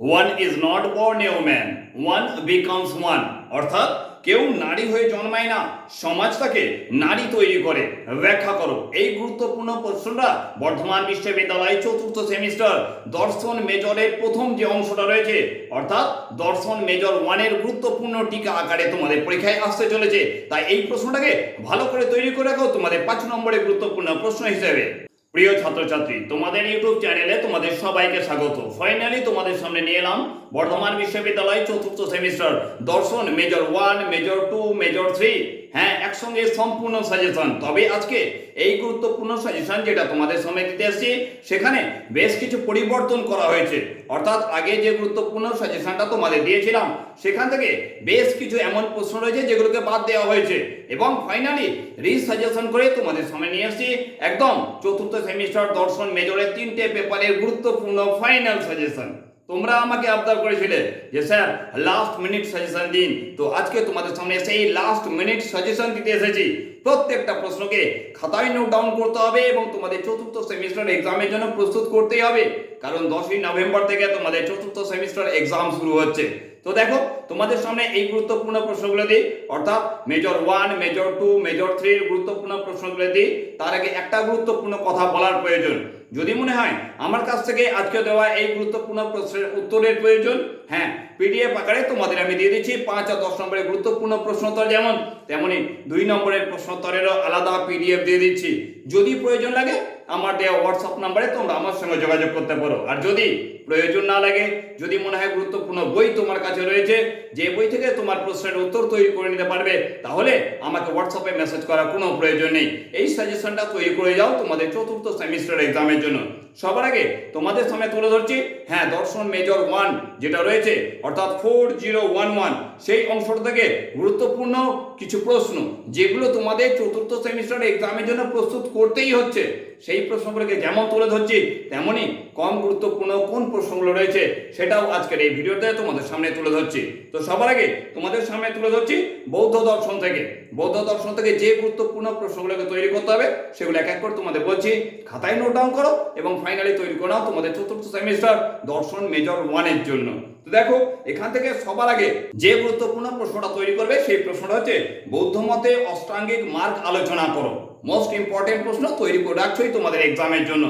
One is not born a man one becomes one অর্থাৎ কেউ নারী হয়ে জন্মায় না, সমাজ তাকে নারী তৈরি করে। ব্যাখ্যা করো। এই গুরুত্বপূর্ণ প্রশ্নটা বর্ধমান বিশ্ববিদ্যালয় চতুর্থ সেমিস্টার দর্শন মেজরের প্রথম যে অংশটা রয়েছে, অর্থাৎ দর্শন মেজর ওয়ানের গুরুত্বপূর্ণ টিকা আকারে তোমাদের পরীক্ষায় আসতে চলেছে। তাই এই প্রশ্নটাকে ভালো করে তৈরি করে রাখো তোমাদের পাঁচ নম্বরের গুরুত্বপূর্ণ প্রশ্ন হিসেবে। প্রিয় ছাত্রছাত্রী তোমাদের ইউটিউব চ্যানেলে তোমাদের সবাইকে স্বাগত। ফাইনালি তোমাদের সামনে নিয়ে এলাম বর্ধমান বিশ্ববিদ্যালয় চতুর্থ সেমিস্টার, দর্শন major one major two major three হ্যাঁ একসঙ্গে সম্পূর্ণ সাজেশন তবে আজকে এই গুরুত্বপূর্ণ সাজেশন যেটা তোমাদের সামনে দিতে আসছি সেখানে বেশ কিছু পরিবর্তন করা হয়েছে। অর্থাৎ আগে যে গুরুত্বপূর্ণ সাজেশনটা তোমাদের দিয়েছিলাম, সেখান থেকে বেশ কিছু এমন প্রশ্ন রয়েছে যেগুলোকে বাদ দেওয়া হয়েছে। এবং ফাইনালি রিসাজেশন করে তোমাদের সামনে নিয়ে আসছি একদম চতুর্থ সেমিস্টার, দর্শন মেজরের তিনটে পেপারের গুরুত্বপূর্ণ ফাইনাল সাজেশন তোমরা আমাকে আবদার করেছিলে যে স্যার লাস্ট মিনিট সাজেশন দিন। তো আজকে তোমাদের সামনে সেই লাস্ট মিনিট সাজেশন দিতে এসেছি। প্রত্যেকটা প্রশ্নকে খাতায় নোট ডাউন করতে হবে এবং তোমাদের চতুর্থ সেমিস্টার এক্সামের জন্য প্রস্তুত করতেই হবে। কারণ দশই নভেম্বর থেকে তোমাদের চতুর্থ সেমিস্টার এক্সাম শুরু হচ্ছে। তো দেখো, তোমাদের সামনে এই গুরুত্বপূর্ণ প্রশ্নগুলো দিই। অর্থাৎ major one major two major থ্রির গুরুত্বপূর্ণ প্রশ্নগুলো দিই। তার আগে একটা গুরুত্বপূর্ণ কথা বলার প্রয়োজন। যদি মনে হয় আমার কাছ থেকে আজকে দেওয়া এই গুরুত্বপূর্ণ প্রশ্নের উত্তরের প্রয়োজন হ্যাঁ পিডিএফ আকারে তোমাদের আমি দিয়ে দিচ্ছি। পাঁচ আর দশ নম্বরের গুরুত্বপূর্ণ প্রশ্নোত্তর যেমন, তেমনি দুই নম্বরের প্রশ্নোত্তরেরও আলাদা পিডিএফ দিয়ে দিচ্ছি। যদি প্রয়োজন লাগে আমার দেওয়া হোয়াটসঅ্যাপ নাম্বারে তোমরা আমার সঙ্গে যোগাযোগ করতে পারো। আর যদি প্রয়োজন না লাগে, যদি মনে হয় গুরুত্বপূর্ণ বই তোমার কাছে রয়েছে, যে বই থেকে তোমার প্রশ্নের উত্তর তৈরি করে নিতে পারবে, তাহলে আমাকে হোয়াটসঅ্যাপে মেসেজ করার কোনো প্রয়োজন নেই। এই সাজেশনটা তৈরি করে যাও তোমাদের চতুর্থ সেমিস্টার এক্সামের জন্য। সবার আগে তোমাদের সামনে তুলে ধরছি হ্যাঁ দর্শন মেজর ওয়ান যেটা রয়েছে, অর্থাৎ ফোর জিরো ওয়ান ওয়ান সেই অংশটা থেকে গুরুত্বপূর্ণ কিছু প্রশ্ন, যেগুলো তোমাদের চতুর্থ সেমিস্টার এক্সামের জন্য প্রস্তুত করতেই হচ্ছে। সেই প্রশ্নগুলোকে যেমন তুলে ধরছি তেমনই কম গুরুত্বপূর্ণ কোন প্রশ্নগুলো রয়েছে, সেটাও আজকের এই ভিডিওতে তোমাদের সামনে তুলে ধরছি। তো সবার আগে তোমাদের সামনে তুলে ধরছি বৌদ্ধ দর্শন থেকে। বৌদ্ধ দর্শন থেকে যে গুরুত্বপূর্ণ প্রশ্নগুলোকে তৈরি করতে হবে, সেগুলো এক এক করে তোমাদের বলছি। খাতায় নোট ডাউন করো এবং ফাইনালি তৈরি করে তোমাদের চতুর্থ সেমিস্টার দর্শন মেজর ওয়ানের জন্য। তো দেখো, এখান থেকে সবার আগে যে গুরুত্বপূর্ণ প্রশ্নটা তৈরি করবে, সেই প্রশ্নটা হচ্ছে, বৌদ্ধ মতে অষ্টাঙ্গিক মার্গ আলোচনা করো। মোস্ট ইম্পর্টেন্ট প্রশ্ন তৈরি করে রাখছোই তোমাদের এক্সামের জন্য।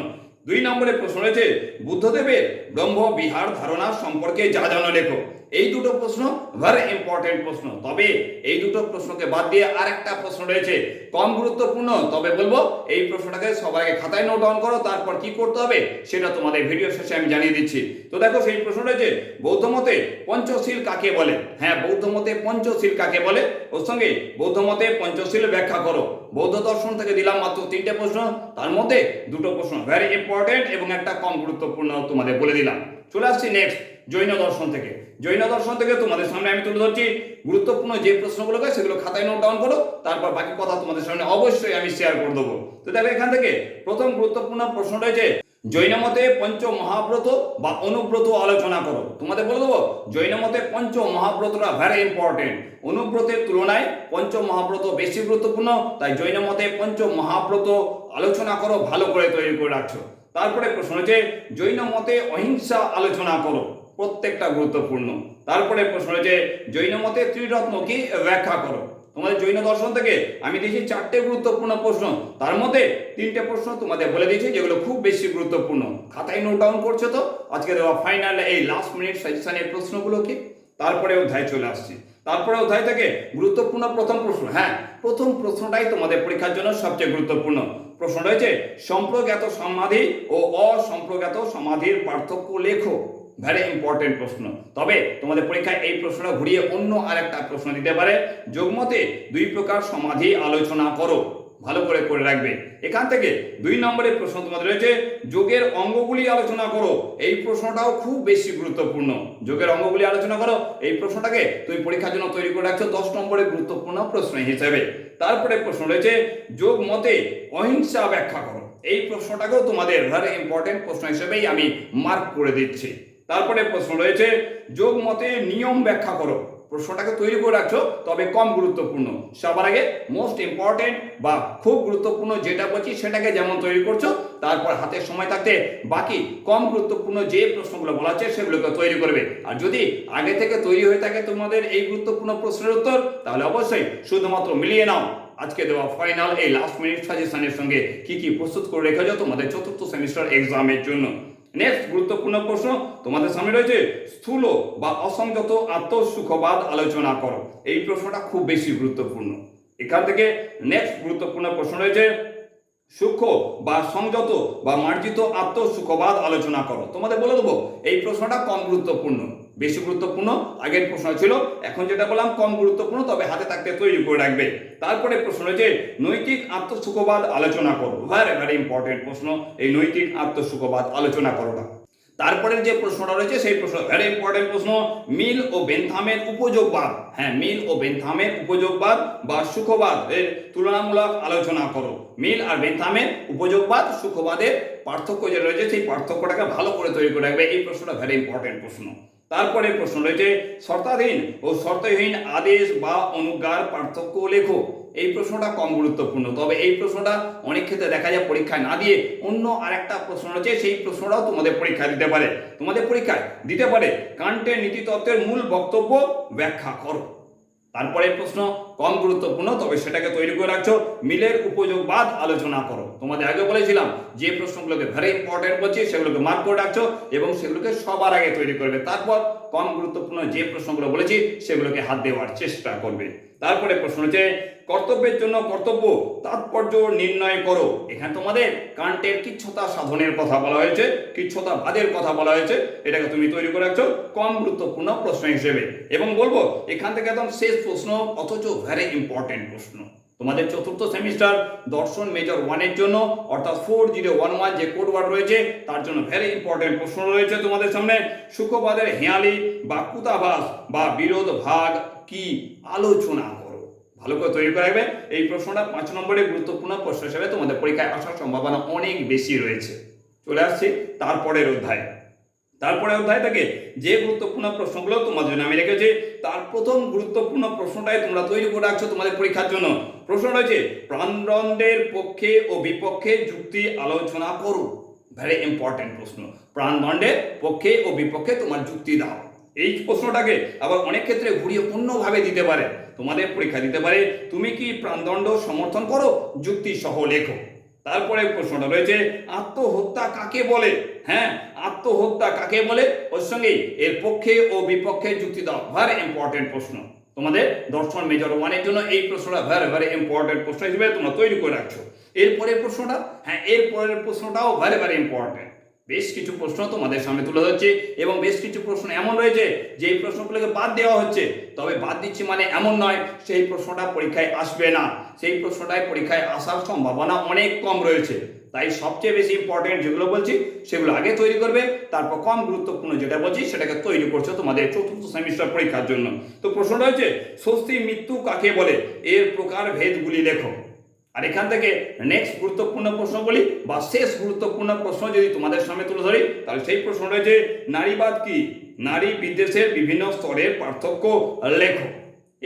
দুই নম্বরের প্রশ্ন রয়েছে বুদ্ধদেবের ব্রহ্ম বিহার ধারণা সম্পর্কে যা জানো লেখো। এই দুটো প্রশ্ন ভেরি ইম্পর্টেন্ট প্রশ্ন। তবে এই দুটো প্রশ্নকে বাদ দিয়ে আর একটা প্রশ্ন রয়েছে। কম গুরুত্বপূর্ণ, তবে বলব এই প্রশ্নটাকে সবাইকে খাতায় নোট ডাউন করো, তারপর কি করতে হবে সেটা তোমাদের ভিডিও শেষে আমি জানিয়ে দিচ্ছি। তো দেখো সেই প্রশ্ন রয়েছে, বৌদ্ধ মতে পঞ্চশীল কাকে বলে? হ্যাঁ বৌদ্ধ মতে পঞ্চশীল কাকে বলে? ওর সঙ্গে বৌদ্ধ মতে পঞ্চশীল ব্যাখ্যা করো। বৌদ্ধ দর্শন থেকে দিলাম মাত্র তিনটে প্রশ্ন, তার মধ্যে দুটো প্রশ্ন ভেরি ইম্পর্টেন্ট এবং একটা কম গুরুত্বপূর্ণ তোমাদের বলে দিলাম। চলে আসছি নেক্সট জৈন দর্শন থেকে। জৈন দর্শন থেকে তোমাদের সামনে আমি তুলে ধরছি। গুরুত্বপূর্ণ যে প্রশ্নগুলোকে সেগুলো খাতায় নোট ডাউন করো, তারপর বাকি কথা তোমাদের সামনে অবশ্যই আমি শেয়ার করে দেবো। তো দেখো এখান থেকে প্রথম গুরুত্বপূর্ণ প্রশ্ন রয়েছে জৈন মতে পঞ্চ মহাব্রত বা অনুব্রত আলোচনা করো। তোমাদের বলে দেবো জৈন মতে পঞ্চ মহাব্রতটা ভেরি ইম্পর্টেন্ট অনুব্রতের তুলনায় পঞ্চ মহাব্রত বেশি গুরুত্বপূর্ণ, তাই জৈন মতে পঞ্চ মহাব্রত আলোচনা করো, ভালো করে তৈরি করে রাখছো। তারপরে প্রশ্ন হচ্ছে জৈন মতে অহিংসা আলোচনা করো। প্রত্যেকটা গুরুত্বপূর্ণ। তারপরে প্রশ্ন হচ্ছে জৈন মতে ত্রিরত্ন কি? ব্যাখ্যা করো। তোমাদের জৈন দর্শন থেকে আমি দিয়েছি চারটে গুরুত্বপূর্ণ প্রশ্ন। তার মধ্যে তিনটে প্রশ্ন তোমাদের বলে দিয়েছি, যেগুলো খুব বেশি গুরুত্বপূর্ণ। খাতায় নোট ডাউন করছ তো? আজকে দেওয়া ফাইনাল এই লাস্ট মিনিট সাজেশনের প্রশ্নগুলো কি? তারপরে অধ্যায় চলে আসছি। তারপরে অধ্যায় থেকে গুরুত্বপূর্ণ প্রথম প্রশ্ন। হ্যাঁ প্রথম প্রশ্নটাই তোমাদের পরীক্ষার জন্য সবচেয়ে গুরুত্বপূর্ণ। প্রশ্ন রয়েছে, সম্প্রজ্ঞাত সমাধি ও অসম্প্রজ্ঞাত সমাধির পার্থক্য লেখো। ভেরি ইম্পর্টেন্ট প্রশ্ন। তবে তোমাদের পরীক্ষায় এই প্রশ্নটা ঘুরিয়ে অন্য আরেকটা প্রশ্ন দিতে পারে। যোগমতে দুই প্রকার সমাধি আলোচনা করো। ভালো করে করে রাখবে। এখান থেকে দুই নম্বরের প্রশ্ন তোমাদের রয়েছে, যোগের অঙ্গগুলি আলোচনা করো। এই প্রশ্নটাও খুব বেশি গুরুত্বপূর্ণ। যোগের অঙ্গগুলি আলোচনা করো। এই প্রশ্নটাকে তুমি পরীক্ষার জন্য তৈরি করে রাখছো দশ নম্বরের গুরুত্বপূর্ণ প্রশ্ন হিসেবে। তারপরে প্রশ্ন রয়েছে, যোগ মতে অহিংসা ব্যাখ্যা করো। এই প্রশ্নটাকেও তোমাদের ভেরি ইম্পর্টেন্ট প্রশ্ন হিসেবেই আমি মার্ক করে দিচ্ছি। তারপরে প্রশ্ন রয়েছে, যোগ মতে নিয়ম ব্যাখ্যা করো। প্রশ্নটাকে তৈরি করে রাখছো, তবে কম গুরুত্বপূর্ণ। সবার আগে মোস্ট ইম্পর্টেন্ট বা খুব গুরুত্বপূর্ণ যেটা বলছি সেটাকে যেমন তৈরি করছ, তারপর হাতে সময় থাকতে বাকি কম গুরুত্বপূর্ণ যে প্রশ্নগুলো বলা আছে সেগুলোকে তৈরি করবে। আর যদি আগে থেকে তৈরি হয়ে থাকে তোমাদের এই গুরুত্বপূর্ণ প্রশ্নের উত্তর, তাহলে অবশ্যই শুধুমাত্র মিলিয়ে নাও। আজকে দেওয়া ফাইনাল এই লাস্ট মিনিট সাজেশনের সঙ্গে কি কি প্রস্তুত করে রেখেছো তোমাদের চতুর্থ সেমিস্টার এক্সামের জন্য। নেক্সট গুরুত্বপূর্ণ প্রশ্ন তোমাদের সামনে রয়েছে, স্থূল বা অসংযত আত্মসুখবাদ আলোচনা করো। এই প্রশ্নটা খুব বেশি গুরুত্বপূর্ণ। এখান থেকে নেক্সট গুরুত্বপূর্ণ প্রশ্ন রয়েছে, সূক্ষ্ম বা সংযত বা মার্জিত আত্মসুখবাদ আলোচনা করো। তোমাদের বলে দেবো, এই প্রশ্নটা কম গুরুত্বপূর্ণ। বেশি গুরুত্বপূর্ণ। আগের প্রশ্ন ছিল, এখন যেটা বললাম, কম গুরুত্বপূর্ণ, তবে হাতে থাকতে তৈরি করে রাখবে। তারপরে প্রশ্ন রয়েছে নৈতিক আত্মসুখবাদ আলোচনা করো। ভেরি ভেরি ইম্পর্টেন্ট প্রশ্ন, এই নৈতিক আত্মসুখবাদ আলোচনা করোটা। তারপরে যে প্রশ্নটা রয়েছে, সেই প্রশ্ন ভেরি ইম্পর্টেন্ট প্রশ্ন, মিল ও বেন্থামের উপযোগবাদ। হ্যাঁ মিল ও বেন্থামের উপযোগবাদ বা সুখবাদ এর তুলনামূলক আলোচনা করো। মিল আর বেন্থামের উপযোগবাদ, সুখবাদের পার্থক্য যে রয়েছে, সেই পার্থক্যটাকে ভালো করে তৈরি করে রাখবে। এই প্রশ্নটা ভেরি ইম্পর্টেন্ট প্রশ্ন। তারপরে প্রশ্ন রয়েছে, শর্তাধীন ও শর্তহীন আদেশ বা অনুজ্ঞার পার্থক্য লেখো। এই প্রশ্নটা কম গুরুত্বপূর্ণ, তবে এই প্রশ্নটা অনেক ক্ষেত্রে দেখা যায় পরীক্ষায় না দিয়ে অন্য আরেকটা প্রশ্ন রয়েছে, সেই প্রশ্নটাও তোমাদের পরীক্ষা দিতে পারে। তোমাদের পরীক্ষায় দিতে পারে। কান্টের নীতিতত্ত্বের মূল বক্তব্য ব্যাখ্যা করো। তারপরে প্রশ্ন, কম গুরুত্বপূর্ণ, তবে সেটাকে তৈরি করে রাখছো। মিলের উপযোগ বাদ আলোচনা করো। তোমাদের আগে বলেছিলাম, যে প্রশ্নগুলোকে ভেরি ইম্পর্টেন্ট বলছি, সেগুলোকে মার্ক করে রাখছো এবং সেগুলোকে সবার আগে তৈরি করবে। তারপর কম গুরুত্বপূর্ণ যে প্রশ্নগুলো বলেছি, সেগুলোকে হাত দেওয়ার চেষ্টা করবে। তারপরে প্রশ্ন হচ্ছে কর্তব্যের জন্য কর্তব্য, তাৎপর্য নির্ণয় করো। এখানে তোমাদের কান্টের কিচ্ছতা সাধনের কথা বলা হয়েছে, কিচ্ছতা ভাদের কথা বলা হয়েছে, এটাকে তুমি তৈরি করে রাখছো কম গুরুত্বপূর্ণ প্রশ্ন হিসেবে। এবং বলব, এখান থেকে একদম শেষ প্রশ্ন, অথচ ভেরি ইম্পর্টেন্ট প্রশ্ন। তোমাদের চতুর্থ সেমিস্টার দর্শন মেজর ওয়ানের জন্য, অর্থাৎ ফোর জিরো ওয়ান ওয়ান যে কোড ওয়ার্ড রয়েছে, তার জন্য ভেরি ইম্পর্টেন্ট প্রশ্ন রয়েছে তোমাদের সামনে। সুখবাদের হেয়ালি বা কুতাভাস বা বিরোধ ভাগ কি আলোচনা ভালো করে তৈরি করে এই প্রশ্নটা পাঁচ নম্বরে গুরুত্বপূর্ণ প্রশ্ন হিসেবে তোমাদের পরীক্ষায় আসার সম্ভাবনা অনেক বেশি রয়েছে। চলে আসছি তারপরের অধ্যায়। তারপরে অধ্যায় থেকে যে গুরুত্বপূর্ণ প্রশ্নগুলো তোমাদের জন্য আমি রেখেছি, তার প্রথম গুরুত্বপূর্ণ প্রশ্নটাই তোমরা তৈরি করে রাখছো তোমাদের পরীক্ষার জন্য। প্রশ্ন রয়েছে, প্রাণদণ্ডের পক্ষে ও বিপক্ষে যুক্তি আলোচনা করো। ভেরি ইম্পর্টেন্ট প্রশ্ন। প্রাণদণ্ডের পক্ষে ও বিপক্ষে তোমার যুক্তি দাও। এই প্রশ্নটাকে আবার অনেক ক্ষেত্রে ঘুরিয়ে অন্যভাবে দিতে পারে। তোমাদের পরীক্ষা দিতে পারে, তুমি কি প্রাণদণ্ড সমর্থন করো? যুক্তি সহ লেখো। তারপরে প্রশ্নটা রয়েছে, আত্মহত্যা কাকে বলে? হ্যাঁ আত্মহত্যা কাকে বলে? ওর সঙ্গে এর পক্ষে ও বিপক্ষে যুক্তি দাও। ভেরি ইম্পর্টেন্ট প্রশ্ন। তোমাদের দর্শন মেজর ওয়ানের জন্য এই প্রশ্নটা ভেরি ভেরি ইম্পর্টেন্ট প্রশ্ন হিসেবে তোমরা তৈরি করে রাখছো। এরপরের প্রশ্নটা হ্যাঁ এরপরের প্রশ্নটাও ভেরি ভেরি ইম্পর্টেন্ট বেশ কিছু প্রশ্ন তোমাদের সামনে তুলে ধরছি এবং বেশ কিছু প্রশ্ন এমন রয়েছে যে এই প্রশ্নগুলোকে বাদ দেওয়া হচ্ছে। তবে বাদ দিচ্ছি মানে এমন নয়, সেই প্রশ্নটা পরীক্ষায় আসবে না। সেই প্রশ্নটায় পরীক্ষায় আসার সম্ভাবনা অনেক কম রয়েছে। তাই সবচেয়ে বেশি ইম্পর্টেন্ট যেগুলো বলছি, সেগুলো আগে তৈরি করবে, তারপর কম গুরুত্বপূর্ণ যেটা বলছি, সেটাকে তৈরি করছ তোমাদের চতুর্থ সেমিস্টার পরীক্ষার জন্য। তো প্রশ্নটা হচ্ছে স্বস্তি মৃত্যু কাকে বলে? এর প্রকার ভেদগুলি লেখো। আর এখান থেকে নেক্সট গুরুত্বপূর্ণ প্রশ্ন বলি, বা শেষ গুরুত্বপূর্ণ প্রশ্ন যদি তোমাদের সামনে তুলে ধরি, তাহলে সেই প্রশ্ন রয়েছে, নারীবাদ কি? নারী বিদ্বেষের বিভিন্ন স্তরের পার্থক্য লেখো।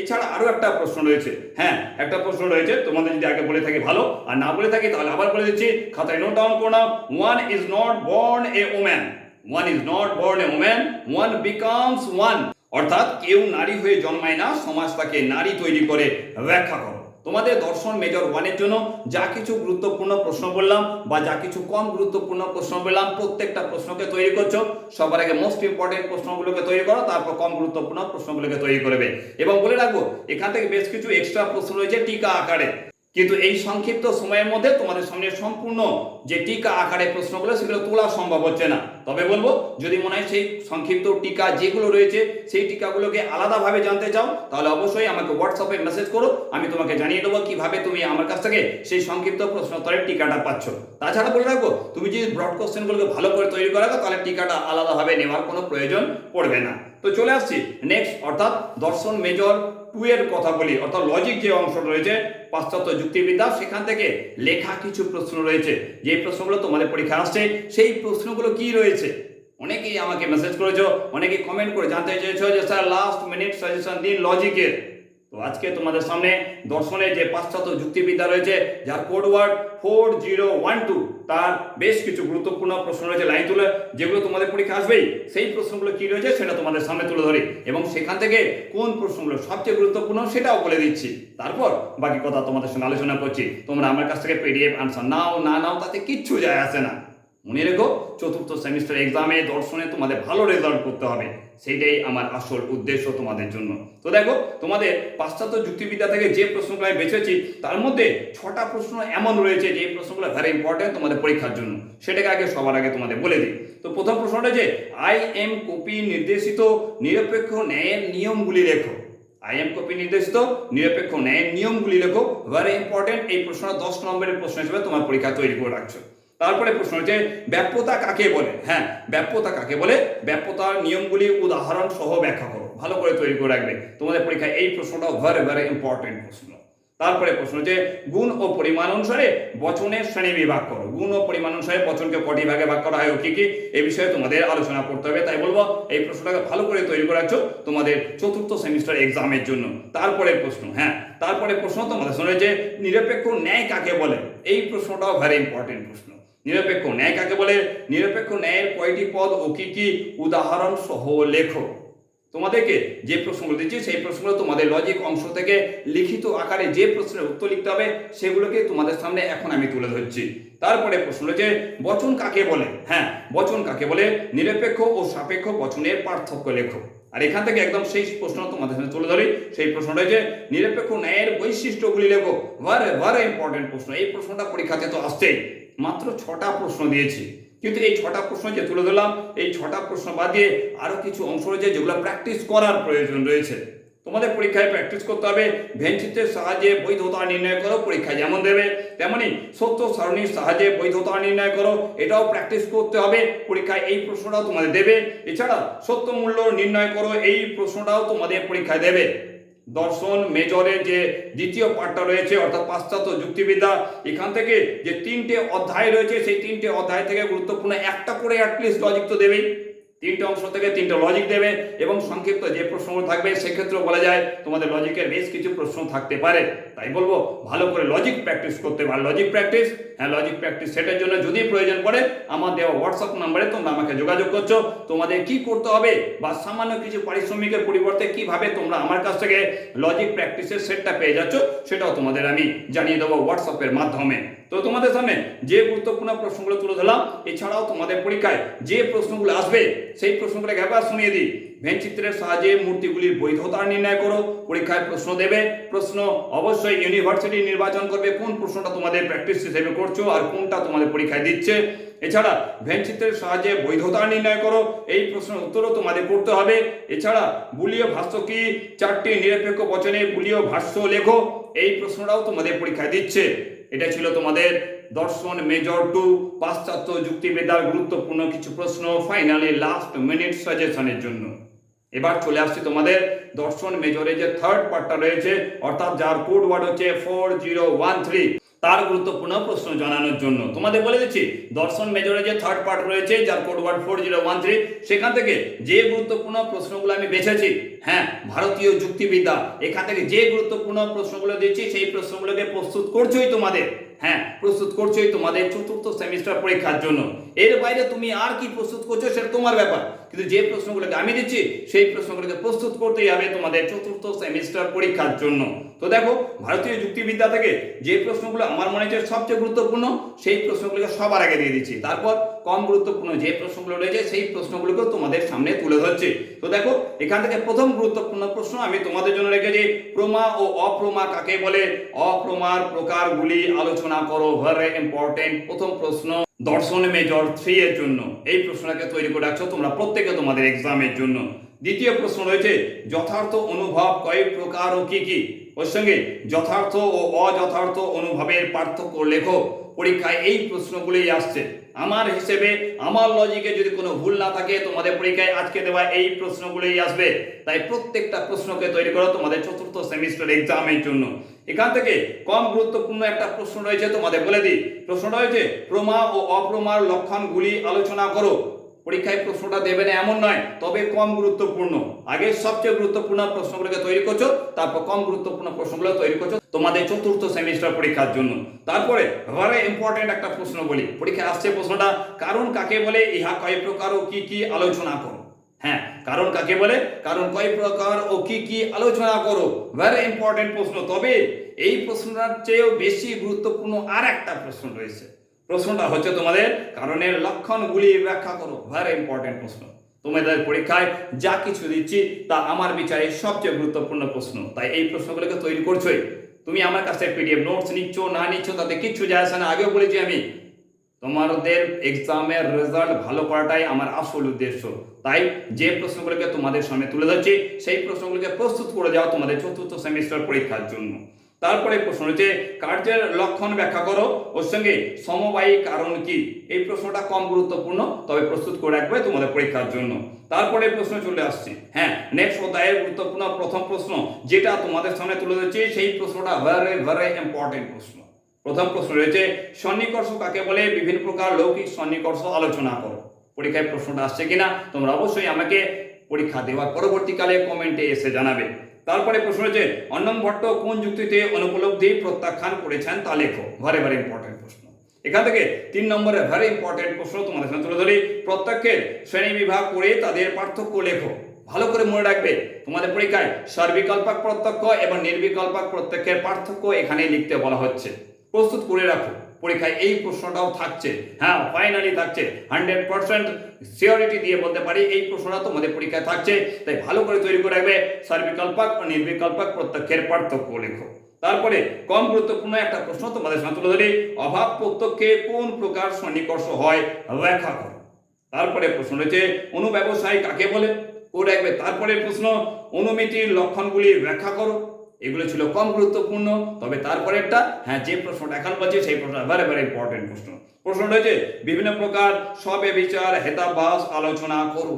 এছাড়া আরও একটা প্রশ্ন রয়েছে। হ্যাঁ একটা প্রশ্ন রয়েছে, তোমাদের যদি আগে বলে থাকি ভালো, আর না বলে থাকি তাহলে আবার বলে দিচ্ছি, খাতায় নোট ডাউন করো না one is not born a woman one is not born a woman one becomes one অর্থাৎ কেউ নারী হয়ে জন্মায় না, সমাজ তাকে নারী তৈরি করে ব্যাখ্যা করো। তোমাদের দর্শন মেজর ওয়ানের জন্য যা কিছু গুরুত্বপূর্ণ প্রশ্ন বললাম বা যা কিছু কম গুরুত্বপূর্ণ প্রশ্ন বললাম, প্রত্যেকটা প্রশ্নকে তৈরি করছ। সবার আগে মোস্ট ইম্পর্টেন্ট প্রশ্নগুলোকে তৈরি করো, তারপর কম গুরুত্বপূর্ণ প্রশ্নগুলোকে তৈরি করবে। এবং বলে রাখব, এখান থেকে বেশ কিছু এক্সট্রা প্রশ্ন রয়েছে টিকা আকারে। কিন্তু এই সংক্ষিপ্ত সময়ের মধ্যে তোমাদের সামনে সম্পূর্ণ যে টিকা আকারে প্রশ্নগুলো, সেগুলো তোলা সম্ভব হচ্ছে না। তবে বলব, যদি মনে হয় সেই সংক্ষিপ্ত টিকা যেগুলো রয়েছে, সেই টিকাগুলোকে আলাদাভাবে জানতে চাও, তাহলে অবশ্যই আমাকে হোয়াটসঅ্যাপে মেসেজ করো, আমি তোমাকে জানিয়ে দেবো কীভাবে তুমি আমার কাছ থেকে সেই সংক্ষিপ্ত প্রশ্নোত্তরের টিকাটা পাচ্ছ। তাছাড়া বলে রাখব, তুমি যদি ব্রড কোশ্চেনগুলোকে ভালো করে তৈরি করা তাহলে টিকাটা আলাদাভাবে নেওয়ার কোনো প্রয়োজন পড়বে না। তো চলে আসছি নেক্সট অর্থাৎ দর্শন মেজর টু এর কথা বলি, অর্থাৎ লজিক যে অংশ রয়েছে, পাশ্চাত্য যুক্তিবিদ্যা, সেখান থেকে লেখা কিছু প্রশ্ন রয়েছে। যে প্রশ্নগুলো তোমাদের পরীক্ষা আসছে, সেই প্রশ্নগুলো কি রয়েছে? অনেকেই আমাকে মেসেজ করেছ, অনেকেই কমেন্ট করে জানতে চেয়েছো যে স্যার লাস্ট মিনিট সাজেশন দিন লজিকের তো আজকে তোমাদের সামনে দর্শনে যে পাশ্চাত্য যুক্তিবিদ্যা রয়েছে, যার code word four zero one two তার বেশ কিছু গুরুত্বপূর্ণ প্রশ্ন রয়েছে লাইন তুলে, যেগুলো তোমাদের পরীক্ষা আসবেই। সেই প্রশ্নগুলো কি রয়েছে সেটা তোমাদের সামনে তুলে ধরি। এবং সেখান থেকে কোন প্রশ্নগুলো সবচেয়ে গুরুত্বপূর্ণ সেটাও বলে দিচ্ছি। তারপর বাকি কথা তোমাদের সঙ্গে আলোচনা করছি। তোমরা আমার কাছ থেকে পিডিএফ আনসার নাও, না নাও, তাতে কিচ্ছু যায় আসে না। মনে রেখো, চতুর্থ সেমিস্টার এক্সামে দর্শনে তোমাদের ভালো রেজাল্ট করতে হবে। সেইটাই আমার আসল উদ্দেশ্য তোমাদের জন্য। তো দেখো, তোমাদের পাশ্চাত্য যুক্তিবিদ্যা থেকে যে প্রশ্নগুলো আমি বেছেছি, তার মধ্যে ছটা প্রশ্ন এমন রয়েছে যে প্রশ্নগুলো ভেরি ইম্পর্টেন্ট তোমাদের পরীক্ষার জন্য। সেটাকে আগে সবার আগে তোমাদের বলে দিই। তো প্রথম প্রশ্নটা যে আই এম কপি নির্দেশিত নিরপেক্ষ ন্যায়ের নিয়মগুলি লেখো। আই এম কপি নির্দেশিত নিরপেক্ষ ন্যায়ের নিয়মগুলি লেখো। ভেরি ইম্পর্টেন্ট এই প্রশ্নটা দশ নম্বরের প্রশ্ন হিসেবে তোমার পরীক্ষা তৈরি করে রাখছো। তারপরে প্রশ্ন হচ্ছে ব্যাপ্যতা কাকে বলে? হ্যাঁ ব্যাপ্যতা কাকে বলে? ব্যাপ্যতার নিয়মগুলি উদাহরণ সহ ব্যাখ্যা করো। ভালো করে তৈরি করে রাখবে। তোমাদের পরীক্ষায় এই প্রশ্নটাও ভেরি ভেরি ইম্পর্টেন্ট প্রশ্ন। তারপরে প্রশ্ন হচ্ছে, গুণ ও পরিমাণ অনুসারে বচনের শ্রেণি বিভাগ করো। গুণ ও পরিমাণ অনুসারে বচনকে কটি ভাগে ভাগ করা হয় ও কি কি? এই বিষয়ে তোমাদের আলোচনা করতে হবে। তাই বলব, এই প্রশ্নটাকে ভালো করে তৈরি করে রাখছো তোমাদের চতুর্থ সেমিস্টার এক্সামের জন্য। তারপরে প্রশ্ন হ্যাঁ তারপরে প্রশ্ন তোমাদের শুনে যে নিরপেক্ষ ন্যায় কাকে বলে? এই প্রশ্নটাও ভেরি ইম্পর্টেন্ট প্রশ্ন। নিরপেক্ষ ন্যায় কাকে বলে? নিরপেক্ষ ন্যায়ের কয়টি পদ ও কি কি উদাহরণ সহ লেখো? তোমাদেরকে যে প্রশ্নগুলো দিচ্ছি, সেই প্রশ্নগুলো তোমাদের লজিক অংশ থেকে লিখিত আকারে যে প্রশ্নের উত্তর লিখতে হবে, সেগুলোকে তোমাদের সামনে এখন আমি তুলে ধরছি। তারপরে প্রশ্ন হচ্ছে বচন কাকে বলে? হ্যাঁ বচন কাকে বলে? নিরপেক্ষ ও সাপেক্ষ বচনের পার্থক্য লেখো। আর এখান থেকে একদম সেই প্রশ্ন তোমাদের সামনে তুলে ধরি। সেই প্রশ্নটা যে নিরপেক্ষ ন্যায়ের বৈশিষ্ট্যগুলি লেখো। ভারে ভারে ইম্পর্টেন্ট প্রশ্ন। এই প্রশ্নটা পরীক্ষাতে তো আসতেই মাত্র ছটা প্রশ্ন দিয়েছি। কিন্তু এই ছটা প্রশ্ন যে তুলে ধরলাম, এই ছটা প্রশ্ন বাদ দিয়ে আরও কিছু অংশ রয়েছে যেগুলো প্র্যাকটিস করার প্রয়োজন রয়েছে। তোমাদের পরীক্ষায় প্র্যাকটিস করতে হবে। ভেনচিত্রের সাহায্যে বৈধতা নির্ণয় করো, পরীক্ষায় যেমন দেবে, তেমনি সত্য সারণীর সাহায্যে বৈধতা নির্ণয় করো, এটাও প্র্যাকটিস করতে হবে। পরীক্ষায় এই প্রশ্নটাও তোমাদের দেবে। এছাড়া সত্য মূল্য নির্ণয় করো, এই প্রশ্নটাও তোমাদের পরীক্ষায় দেবে। দর্শন মেজরের যে দ্বিতীয় পার্টটা রয়েছে, অর্থাৎ পাশ্চাত্য যুক্তিবিদ্যা, এখান থেকে যে তিনটে অধ্যায় রয়েছে, সেই তিনটে অধ্যায় থেকে গুরুত্বপূর্ণ একটা করে অ্যাটলিস্ট লজিক তো দেবেই। তিনটে অংশ থেকে তিনটে লজিক দেবে এবং সংক্ষিপ্ত যে প্রশ্নগুলো থাকবে সেক্ষেত্রেও বলা যায় তোমাদের লজিকের বেশ কিছু প্রশ্ন থাকতে পারে। তাই বলব, ভালো করে লজিক প্র্যাকটিস করতে পারে। লজিক প্র্যাকটিস হ্যাঁ লজিক প্র্যাকটিস সেটার জন্য যদি প্রয়োজন পড়ে, আমার দেওয়া হোয়াটসঅ্যাপ নাম্বারে তোমরা আমাকে যোগাযোগ করছ। তোমাদের কি করতে হবে বা সামান্য কিছু পারিশ্রমিকের পরিবর্তে কীভাবে তোমরা আমার কাছ থেকে লজিক প্র্যাকটিসের সেটটা পেয়ে যাচ্ছ, সেটাও তোমাদের আমি জানিয়ে দেবো হোয়াটসঅ্যাপের মাধ্যমে। তো তোমাদের সামনে যে গুরুত্বপূর্ণ প্রশ্নগুলো তুলে ধরলাম, এছাড়াও তোমাদের পরীক্ষায় যে প্রশ্নগুলো আসবে, সেই প্রশ্নগুলোকে একবার শুনিয়ে দিই। ভেনচিত্রের সাহায্যে মূর্তিগুলির বৈধতা নির্ণয় করো, পরীক্ষায় প্রশ্ন দেবে, প্রশ্ন অবশ্যই ইউনিভার্সিটি নির্বাচন করবে, কোন প্রশ্নটা তোমাদের প্র্যাকটিস হিসেবে করছ আর কোনটা তোমাদের পরীক্ষায় দিচ্ছে। এছাড়া ভেনচিত্রের সাহায্যে বৈধতা নির্ণয় করো, এই প্রশ্নের উত্তরও তোমাদের করতে হবে। এছাড়া বুলীয় ভাষ্য কি? চারটি নিরপেক্ষ বচনে বুলীয় ভাষ্য লেখো, এই প্রশ্নটাও তোমাদের পরীক্ষায় দিচ্ছে। এটা ছিল তোমাদের দর্শন মেজর টু পাশ্চাত্য যুক্তিবিদ্যার গুরুত্বপূর্ণ কিছু প্রশ্ন ফাইনালি লাস্ট মিনিট সাজেশনের জন্য। এবার চলে আসছি তোমাদের দর্শন মেজরে যে থার্ড পার্টটা রয়েছে, অর্থাৎ যার কোড ওয়ার্ড হচ্ছে ফোর জিরো ওয়ান থ্রি তার গুরুত্বপূর্ণ প্রশ্ন জানানোর জন্য। তোমাদের বলে দিচ্ছি, দর্শন মেজরে যে থার্ড পার্ট রয়েছে, যার code word four zero one three সেখান থেকে যে গুরুত্বপূর্ণ প্রশ্নগুলো আমি বেছেছি হ্যাঁ ভারতীয় যুক্তিবিদ্যা, এখান থেকে যে গুরুত্বপূর্ণ প্রশ্নগুলো দিচ্ছি, সেই প্রশ্নগুলোকে প্রস্তুত করছোই তোমাদের হ্যাঁ প্রস্তুত করছোই তোমাদের চতুর্থ সেমিস্টার পরীক্ষার জন্য। এর বাইরে তুমি আর কি প্রস্তুত করছ সেটা তোমার ব্যাপার। কিন্তু যে প্রশ্নগুলোকে আমি দিচ্ছি, সেই প্রশ্নগুলোকে প্রস্তুত করতেই হবে তোমাদের চতুর্থ সেমিস্টার পরীক্ষার জন্য। তো দেখো, ভারতীয় যুক্তিবিদ্যা থেকে যে প্রশ্নগুলো আমার মনে হচ্ছে সবচেয়ে গুরুত্বপূর্ণ, সেই প্রশ্নগুলোকে সবার আগে দিয়ে দিচ্ছি। তারপর কম গুরুত্বপূর্ণ যে প্রশ্নগুলো রয়েছে, সেই প্রশ্নগুলোকেও তোমাদের সামনে তুলে ধরছি। তো দেখো, এখান থেকে প্রথম গুরুত্বপূর্ণ প্রশ্ন আমি তোমাদের জন্য রেখেছি, প্রমা ও অপ্রমা কাকে বলে? অপ্রমার প্রকারগুলি আলোচনা করো ভেরি ইম্পর্টেন্ট প্রথম প্রশ্ন। দর্শন মেজর থ্রি এর জন্য। এই প্রশ্নটাকে তৈরি করে রাখছো, তোমরা প্রত্যেকে তোমাদের এক্সামের জন্য। দ্বিতীয় প্রশ্ন রয়েছে, যথার্থ অনুভব কয়েক প্রকার ও কি কি? ওর সঙ্গে, যথার্থ ও অযথার্থ অনুভবের পার্থক্য লেখো। পরীক্ষায় এই প্রশ্নগুলোই আসছে। আমার হিসেবে, আমার লজিকে যদি কোনো ভুল না থাকে, তোমাদের পরীক্ষায় আজকে দেওয়া এই প্রশ্নগুলোই আসবে। তাই প্রত্যেকটা প্রশ্নকে তৈরি করো তোমাদের চতুর্থ সেমিস্টার এক্সামের জন্য। এখান থেকে কম গুরুত্বপূর্ণ একটা প্রশ্ন রয়েছে তোমাদের বলে দিই। প্রশ্নটা হয়েছে, প্রমা ও অপ্রমার লক্ষণগুলি আলোচনা করো। পরীক্ষায় প্রশ্নটা দেবে না এমন নয়, তবে কম গুরুত্বপূর্ণ। আগে সবচেয়ে গুরুত্বপূর্ণ প্রশ্নগুলোকে তৈরি করছ, তারপর কম গুরুত্বপূর্ণ প্রশ্নগুলো তৈরি করছ তোমাদের চতুর্থ সেমিস্টার পরীক্ষার জন্য। তারপরে ভেরি ইম্পর্টেন্ট একটা প্রশ্ন বলি, পরীক্ষায় আসছে প্রশ্নটা, কারণ কাকে বলে, ইহা কয় প্রকার ও কি কি আলোচনা করো? হ্যাঁ কারণ কাকে বলে, কারণ কয় প্রকার ও কি কি আলোচনা করো? ভেরি ইম্পর্টেন্ট প্রশ্ন। তবে এই প্রশ্নটার চেয়েও বেশি গুরুত্বপূর্ণ আর একটা প্রশ্ন রয়েছে। প্রশ্নটা হচ্ছে তোমাদের কারণের লক্ষণগুলি ব্যাখ্যা করো। ভেরি ইম্পর্টেন্ট প্রশ্ন। তোমাদের পরীক্ষায় যা কিছু দিচ্ছি, তা আমার বিচারে সবচেয়ে গুরুত্বপূর্ণ প্রশ্ন। তাই এই প্রশ্নগুলোকে তৈরি করছোই। তুমি আমার কাছে পিডিএফ নোটস নিচ্ছ, না নিচ্ছ, তাতে কিচ্ছু যায় আসে না। আগেও বলেছি আমি, তোমাদের এক্সামের রেজাল্ট ভালো করাটাই আমার আসল উদ্দেশ্য। তাই যে প্রশ্নগুলোকে তোমাদের সামনে তুলে ধরছি, সেই প্রশ্নগুলোকে প্রস্তুত করে যাও তোমাদের চতুর্থ সেমিস্টার পরীক্ষার জন্য। তারপরে প্রশ্ন হচ্ছে কার্যের লক্ষণ ব্যাখ্যা করো। ওর সঙ্গে সমবায়ী কারণ কি? এই প্রশ্নটা কম গুরুত্বপূর্ণ, তবে প্রস্তুত করে রাখবে তোমাদের পরীক্ষার জন্য। তারপরে প্রশ্ন চলে আসছে হ্যাঁ নেক্সট অধ্যায়ের গুরুত্বপূর্ণ প্রথম প্রশ্ন, যেটা তোমাদের সামনে তুলে ধরছি, সেই প্রশ্নটা ভেরি ভেরি ইম্পর্টেন্ট প্রশ্ন। প্রথম প্রশ্ন রয়েছে, সন্নিকর্ষ কাকে বলে? বিভিন্ন প্রকার লৌকিক সন্নিকর্ষ আলোচনা করো। পরীক্ষায় প্রশ্নটা আসছে কিনা? তোমরা অবশ্যই আমাকে পরীক্ষা দেওয়ার পরবর্তীকালে কমেন্টে এসে জানাবে। তারপরে প্রশ্ন হচ্ছে, অন্নম ভট্ট কোন যুক্তিতে অনুপলব্ধি প্রত্যাখ্যান করেছেন তা লেখো। ভেরি ভেরি ইম্পর্টেন্ট প্রশ্ন। এখান থেকে তিন নম্বরে ভেরি ইম্পর্টেন্ট প্রশ্ন তোমাদের সামনে তুলে ধরি। প্রত্যেকের শ্রেণি বিভাগ করে তাদের পার্থক্য লেখো। ভালো করে মনে রাখবে, তোমাদের পরীক্ষায় সর্বিকল্পক প্রত্যক্ষ এবং নির্বিকল্পক প্রত্যক্ষের পার্থক্য এখানে লিখতে বলা হচ্ছে। প্রস্তুত করে রাখো। পরীক্ষায় এই প্রশ্নটাও থাকছে। হ্যাঁ ফাইনালি থাকছে। হান্ড্রেড পার্সেন্ট সিওরিটি দিয়ে বলতে পারি, এই প্রশ্নটা তোমাদের পরীক্ষায় থাকছে। তাই ভালো করে তৈরি করে রাখবে। সর্বিকল্পক ও নির্বিকল্পক প্রত্যক্ষের পার্থক্য লেখো। তারপরে কম গুরুত্বপূর্ণ একটা প্রশ্ন তোমাদের সামনে তুলে ধরি। অভাব প্রত্যক্ষে কোন প্রকার সন্নিকর্ষ হয়? ব্যাখ্যা করো। তারপরে প্রশ্ন রয়েছে, অনুব্যবসায়ী কাকে বলে? করে রাখবে তারপরে প্রশ্ন, অনুমিতির লক্ষণগুলি ব্যাখ্যা করো। এগুলো ছিল কম গুরুত্বপূর্ণ, তবে তারপরেরটা হ্যাঁ যে প্রশ্নটা এখন বলছে, সেই প্রশ্ন ভেরি ভেরি ইম্পর্টেন্ট প্রশ্ন। প্রশ্ন রয়েছে বিভিন্ন প্রকার সবে বিচার, হেতাবাস আলোচনা করো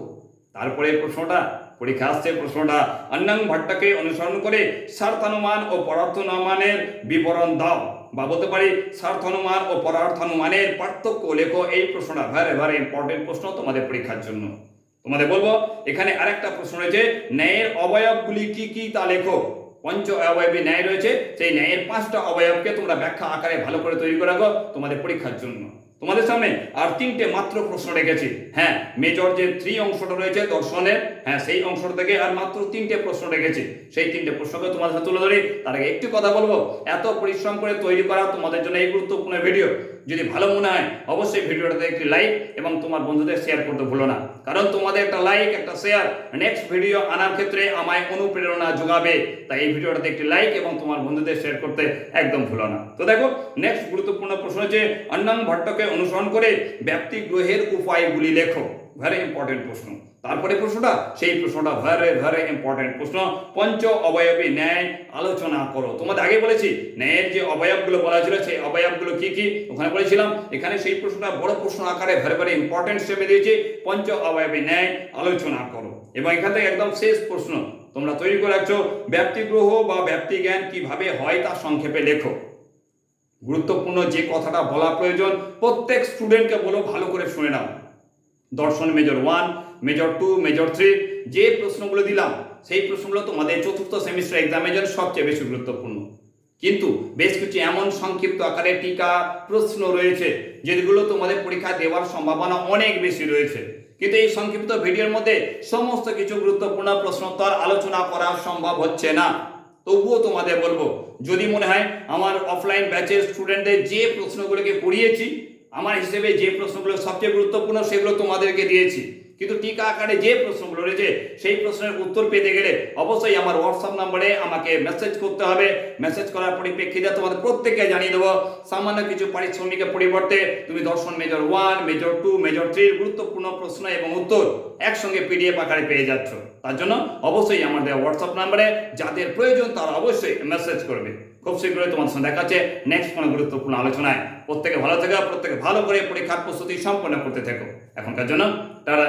তারপরে প্রশ্নটা, পরীক্ষা আসছে, প্রশ্নটা অন্নাং ভট্টকে অনুসরণ করে স্বার্থানুমান ও পরার্থনুমানের বিবরণ দাও। বা বলতে পারি, স্বার্থানুমান ও পরার্থানুমানের পার্থক্য লেখো, এই প্রশ্নটা ভেরি ভেরি ইম্পর্টেন্ট প্রশ্ন তোমাদের পরীক্ষার জন্য। তোমাদের বলব, এখানে আরেকটা প্রশ্ন রয়েছে, ন্যায়ের অবয়বগুলি কি কি তা লেখো। পঞ্চ অবয়বী ন্যায় রয়েছে, সেই ন্যায়ের পাঁচটা অবয়বকে তোমরা ব্যাখ্যা আকারে ভালো করে তৈরি করে রাখো তোমাদের পরীক্ষার জন্য। তোমাদের সামনে আর তিনটে মাত্র প্রশ্ন রেখেছি। হ্যাঁ মেজর যে থ্রি অংশটা রয়েছে দর্শনের হ্যাঁ সেই অংশ থেকে আর মাত্র তিনটে প্রশ্ন রেখেছি। সেই তিনটে প্রশ্নকে তোমাদের সাথে তুলে ধরি। তার আগে একটু কথা বলব, এত পরিশ্রম করে তৈরি করা তোমাদের জন্য এই গুরুত্বপূর্ণ ভিডিও যদি ভালো মনে হয়, অবশ্যই ভিডিওটাতে একটি লাইক এবং তোমার বন্ধুদের শেয়ার করতে ভুলো না। কারণ তোমাদের একটা লাইক একটা শেয়ার নেক্সট ভিডিও আনার ক্ষেত্রে আমায় অনুপ্রেরণা যোগাবে। তাই এই ভিডিওটাতে একটি লাইক এবং তোমার বন্ধুদের শেয়ার করতে একদম ভুলো না। তো দেখো নেক্সট গুরুত্বপূর্ণ প্রশ্ন হচ্ছে অন্নাং ভট্টকে অনুসরণ করে ব্যক্তি গ্রহের উপায়গুলি লেখো। ভেরি ইম্পর্টেন্ট প্রশ্ন। তারপরে প্রশ্নটা, সেই প্রশ্নটা ভেরি ভেরি ইম্পর্টেন্ট প্রশ্ন। পঞ্চ অবয়বী ন্যায় আলোচনা করো। তোমাদের আগে বলেছি, ন্যায়ের যে অবয়বগুলো বলা ছিল, সেই অবয়বগুলো কি কি? ওখানে বলেছিলাম। এখানে সেই প্রশ্নটা বড় প্রশ্ন আকারে ভেরি ভেরি ইম্পর্টেন্ট হিসেবে দিয়েছি। পঞ্চ অবয়বী ন্যায় আলোচনা করো। এবং এখান থেকে একদম শেষ প্রশ্ন তোমরা তৈরি করে রাখছো। ব্যক্তিগ্রহ বা ব্যক্তি জ্ঞান কীভাবে হয় তা সংক্ষেপে লেখো। গুরুত্বপূর্ণ যে কথাটা বলা প্রয়োজন, প্রত্যেক স্টুডেন্টকে বলো, ভালো করে শুনে নাও। দর্শন major one major two major three যে প্রশ্নগুলো দিলাম, সেই প্রশ্নগুলো তোমাদের চতুর্থ সেমিস্টার এক্সামের জন্য সবচেয়ে বেশি গুরুত্বপূর্ণ। কিন্তু বেশ কিছু এমন সংক্ষিপ্ত আকারে টিকা, প্রশ্ন রয়েছে, যেগুলো তোমাদের পরীক্ষা দেওয়ার সম্ভাবনা অনেক বেশি রয়েছে। কিন্তু এই সংক্ষিপ্ত ভিডিওর মধ্যে সমস্ত কিছু গুরুত্বপূর্ণ প্রশ্নোত্তর আলোচনা করা সম্ভব হচ্ছে না। তবুও তোমাদের বলব, যদি মনে হয় আমার অফলাইন ব্যাচের স্টুডেন্টদের যে প্রশ্নগুলোকে পড়িয়েছি, আমার হিসেবে যে প্রশ্নগুলো সবচেয়ে গুরুত্বপূর্ণ সেগুলো তোমাদেরকে দিয়েছি। কিন্তু টিকা আকারে যে প্রশ্নগুলো রয়েছে, সেই প্রশ্নের উত্তর পেতে গেলে অবশ্যই আমার হোয়াটসঅ্যাপ নাম্বারে আমাকে মেসেজ করতে হবে। মেসেজ করার পরিপ্রেক্ষিতে তোমাদের প্রত্যেককে জানিয়ে দেবো, সামান্য কিছু পারিশ্রমিকের পরিবর্তে তুমি দর্শন major one major two major থ্রির গুরুত্বপূর্ণ প্রশ্ন এবং উত্তর একসঙ্গে পিডিএফ আকারে পেয়ে যাচ্ছ। তার জন্য অবশ্যই আমাদের হোয়াটসঅ্যাপ নাম্বারে যাদের প্রয়োজন তারা অবশ্যই মেসেজ করবে। খুব শীঘ্রই তোমার সঙ্গে দেখা দেখাচ্ছে নেক্সট কোনো গুরুত্বপূর্ণ আলোচনায়। প্রত্যেকে ভালো থেকো, প্রত্যেকে ভালো করে পরীক্ষার প্রস্তুতি সম্পন্ন করতে থেকো। এখনকার জন্য তারা